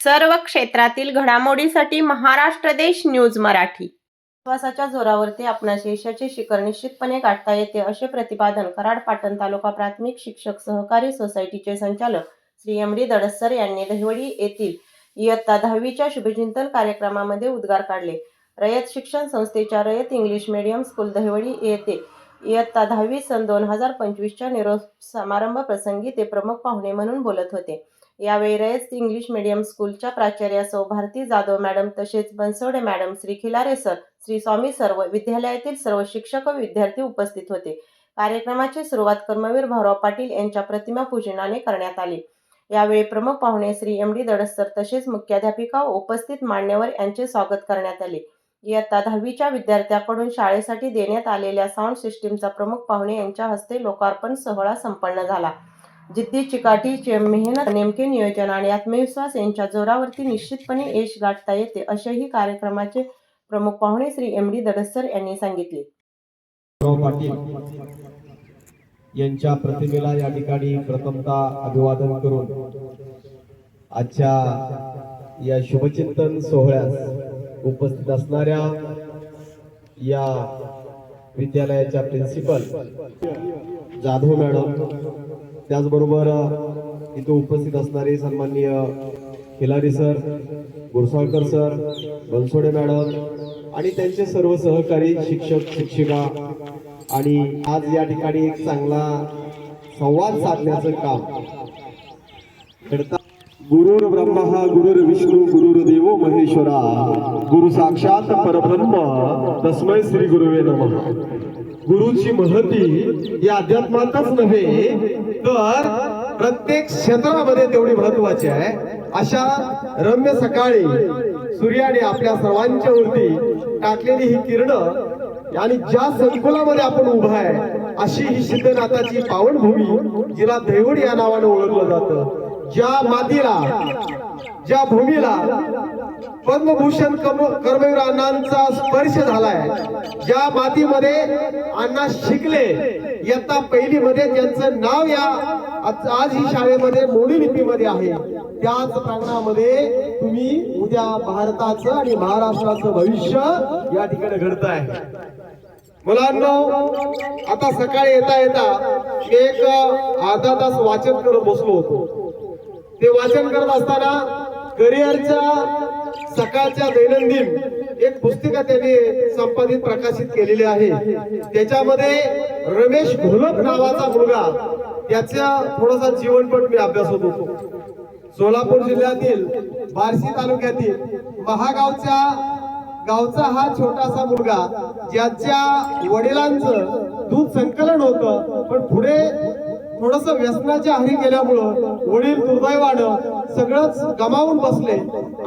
सर्व क्षेत्रातील घडामोडीसाठी महाराष्ट्र देश न्यूज मराठी. विश्वासाच्या जोरावरती आपणास यशाचे शिखर निश्चितपणे गाठता येते असे प्रतिपादन कराड पाटण तालुका प्राथमिक शिक्षक सहकारी सोसायटीचे संचालक श्री एम डी दडसर यांनी दहिवडी येथील इयत्ता दहावीच्या शुभचिंतन कार्यक्रमामध्ये उद्गार काढले. रयत शिक्षण संस्थेच्या Rayat English medium school Dahiwadi येथे इयत्ता दहावी सन दोन हजार पंचवीसच्या निरोप समारंभ प्रसंगी ते प्रमुख पाहुणे म्हणून बोलत होते. यावेळी रयत इंग्लिश मीडियम स्कूलच्या प्राचार्या सौ भारती जाधव मॅडम तसेच बनसोडे मॅडम श्री खिलारे सर श्री स्वामी सर्व विद्यालयातील सर्व शिक्षक व विद्यार्थी उपस्थित होते. कार्यक्रमाची सुरुवात कर्मवीर भाऊराव पाटील यांच्या प्रतिमा पूजनाने करण्यात आली. यावेळी प्रमुख पाहुणे श्री एम डी दडसर तसेच मुख्याध्यापिका व उपस्थित मान्यवर यांचे स्वागत करण्यात आले. इयत्ता दहावीच्या विद्यार्थ्याकडून शाळेसाठी देण्यात आलेल्या साऊंड सिस्टीमचा प्रमुख पाहुणे यांच्या हस्ते लोकार्पण सोहळा संपन्न झाला. जिद्दी चिकाटी मेहनत नेमके नियोजन आणि आत्मविश्वास यांच्या जोरावरती निश्चितपणे यश गाठता येते असेही कार्यक्रमाचे प्रमुख पाहुणे श्री एम डी दडसर यांनी सांगितले. यांच्या प्रतिमेला या ठिकाणी प्रथमता अभिवादन करून आजच्या या शुभचिंतन सोहळ्यास उपस्थित असणाऱ्या या विद्यालयाच्या प्रिन्सिपल जाधव मॅडम त्याचबरोबर इथं उपस्थित असणारे सन्माननीय Khilari sir Gursalkar sir Bansode madam आणि त्यांचे सर्व सहकारी शिक्षक शिक्षिका आणि आज या ठिकाणी एक चांगला संवाद साधण्याचं काम. करता गुरुर ब्रह्मा गुरुर विष्णू गुरुर देवो महेश्वरा. गुरु साक्षात परब्रह्म तस्मै श्री गुरुवे नमः. गुरुची महती या अध्यात्मातच नव्हे तर प्रत्येक क्षेत्रामध्ये तेवढी महत्वाची आहे. अशा रम्य सकाळी सूर्याने आपल्या सर्वांच्या वरती टाकलेली ही किरण आणि ज्या संकुलामध्ये आपण उभा आहे अशी ही सिद्धनाथाची पावनभूमी जिला दैवड या नावानं ओळखलं जातं. ज्या मातीला ज्या भूमीला पद्मभूषण कर्मवीर अण्णांचा स्पर्श झालाय. ज्या मातीमध्ये अण्णा शिकले इयत्ता पहिली मध्ये ज्यांचं नाव या आज आज ही शाळेमध्ये मोडी लिपीमध्ये आहे. त्याच प्रांगणामध्ये तुम्ही उद्या भारताचं आणि महाराष्ट्राचं भविष्य या ठिकाणी घडत आहे मुलांना आता सकाळी येता येता मी एक अर्धा तास वाचन करत बसलो होतो. ते वाचन करत असताना करिअरच्या सकाळच्या दैनंदिन एक पुस्तिका त्यांनी संपादित प्रकाशित केलेली आहे. त्याच्यामध्ये रमेश घोलप नावाचा मुलगा त्याचा थोडासा जीवनपट मी अभ्यासत होतो. सोलापूर जिल्ह्यातील बार्शी तालुक्यातील महागावच्या गावचा हा छोटासा मुलगा ज्याच्या वडिलांचं दूध संकलन होतं पण पुढे थोडस व्यसनाच्या आहारी गेल्यामुळं वडील दुर्दैवानं सगळंच गमावून बसले.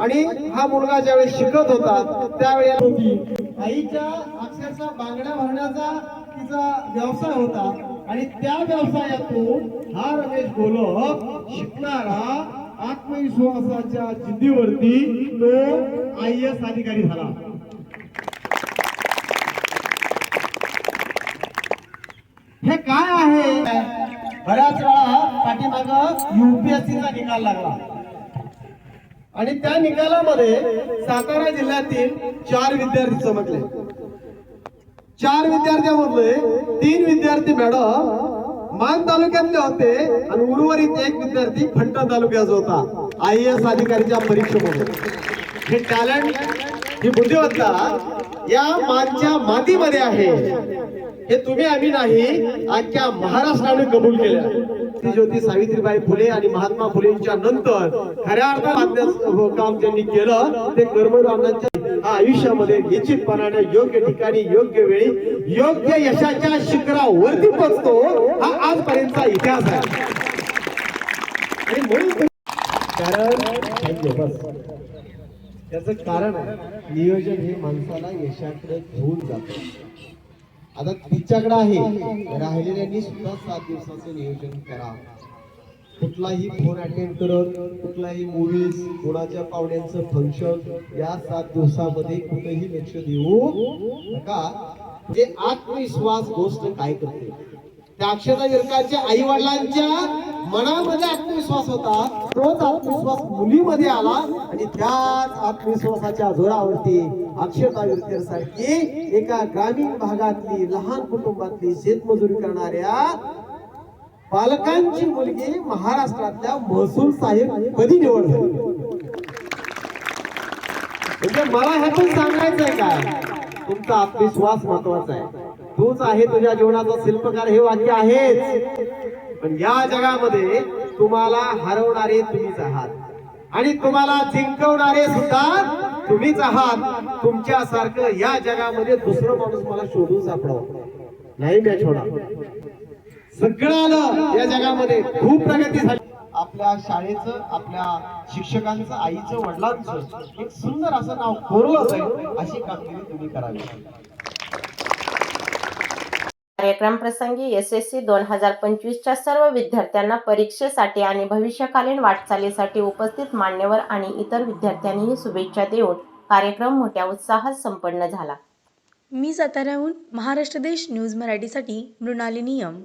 आणि हा मुलगा ज्यावेळी शिकत होता त्यावेळी होती आईच्या अक्षरशः बांगड्या भरण्याचा तिचा व्यवसाय होता. आणि त्या व्यवसायातून हा रमेश गोलक शिकणारा आत्मविश्वासाच्या जिद्दीवरती तो आय एस अधिकारी झाला हे काय आहे बऱ्याच वेळा पाठीमाग युपीएससीचा निकाल लागला. आणि त्या निकालामध्ये सातारा जिल्ह्यातील चार विद्यार्थी चमकले. चार विद्यार्थ्यांमधले तीन विद्यार्थी मॅडम मान तालुक्यातले होते आणि उर्वरित एक विद्यार्थी फलटण तालुक्याचा होता. आय एस अधिकारीच्या परीक्षेमध्ये. हे टॅलेंट ही बुद्धिमत्ता या मानच्या मातीमध्ये आहे. हे तुम्ही आम्ही नाही आजच्या महाराष्ट्राने कबूल केलं ज्योती सावित्रीबाई फुले आणि महात्मा फुलेंच्या नंतर खऱ्या अर्थात काम त्यांनी केलं ते कर्मरावांच्या आयुष्यामध्ये निश्चितपणाने योग्य ठिकाणी योग्य वेळी योग्य यशाच्या शिखरावरती पोचतो हा आजपर्यंतचा इतिहास आहे. आणि म्हणून कारण त्याचं कारण आहे नियोजन हे माणसाला यशाकडे घेऊन जातं. आता तिच्याकडे आहे राहिलेल्यांनी सुद्धा सात दिवसाचं नियोजन करा कुठलाही फोन अटेंड करत कुठलाही मुव्हीज कोणाच्या पाहुण्यांचं फंक्शन या सात दिवसामध्ये कुठेही लक्ष देऊ नका. म्हणजे आत्मविश्वास गोष्ट काय करते? त्या अक्षता विरकाच्या आई वडिलांच्या मनामध्ये आत्मविश्वास होता. तोच आत्मविश्वास मुलीमध्ये आला आणि त्याच आत्मविश्वासाच्या जोरावरती अक्षता सारखी एका ग्रामीण भागातली लहान कुटुंबातली शेतमजुरी करणाऱ्या पालकांची मुलगी महाराष्ट्रातल्या महसूल साहेब कधी निवड झाली? म्हणजे मला ह्यातून सांगायचंय काय तुमचा आत्मविश्वास महत्त्वाचा आहे. तूच आहे तुझ्या जीवनाचा शिल्पकार हे वाक्य आहेच. पण या जगामध्ये तुम्हाला हरवणारे तुम्हीच आहात. आणि तुम्हाला जिंकवणारे सुद्धा तुम्हीच आहात. तुमच्यासारखं या जगामध्ये दुसरं माणूस मला शोधून सापडावं. नाही मॅच होणार. सगळं आलं या जगामध्ये. खूप प्रगती झाली. आपल्या शाळेचं आपल्या शिक्षकांचं आईचं वडिलांचं एक सुंदर असं नाव कोरलं जाईल अशी कामगिरी तुम्ही करावी. कार्यक्रम प्रसंगी एस एस सी दोन हजार पंचवीसच्या सर्व विद्यार्थ्यांना परीक्षेसाठी आणि भविष्यकालीन वाटचालीसाठी उपस्थित मान्यवर आणि इतर विद्यार्थ्यांनीही शुभेच्छा देऊन कार्यक्रम मोठ्या उत्साहात संपन्न झाला. मी साताऱ्याहून महाराष्ट्र देश न्यूज मराठीसाठी मृणाली नियम